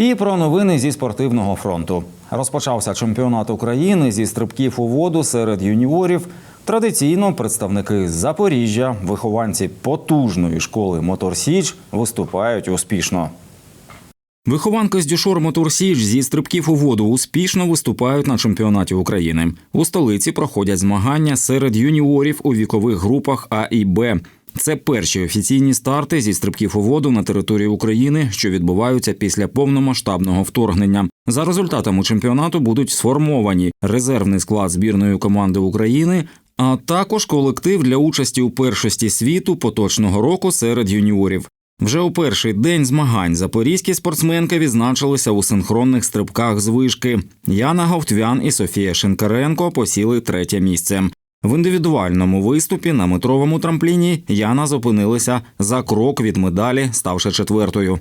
І про новини зі спортивного фронту. Розпочався чемпіонат України зі стрибків у воду серед юніорів. Традиційно представники Запоріжжя, вихованці потужної школи Мотор Січ, виступають успішно. Вихованки з Дюшор Мотор Січ зі стрибків у воду успішно виступають на чемпіонаті України. У столиці проходять змагання серед юніорів у вікових групах А і Б. Це перші офіційні старти зі стрибків у воду на території України, що відбуваються після повномасштабного вторгнення. За результатами чемпіонату будуть сформовані резервний склад збірної команди України, а також колектив для участі у першості світу поточного року серед юніорів. Вже у перший день змагань запорізькі спортсменки відзначилися у синхронних стрибках з вишки. Яна Говтвян і Софія Шинкаренко посіли третє місце. В індивідуальному виступі на метровому трампліні Яна зупинилася за крок від медалі, ставши четвертою.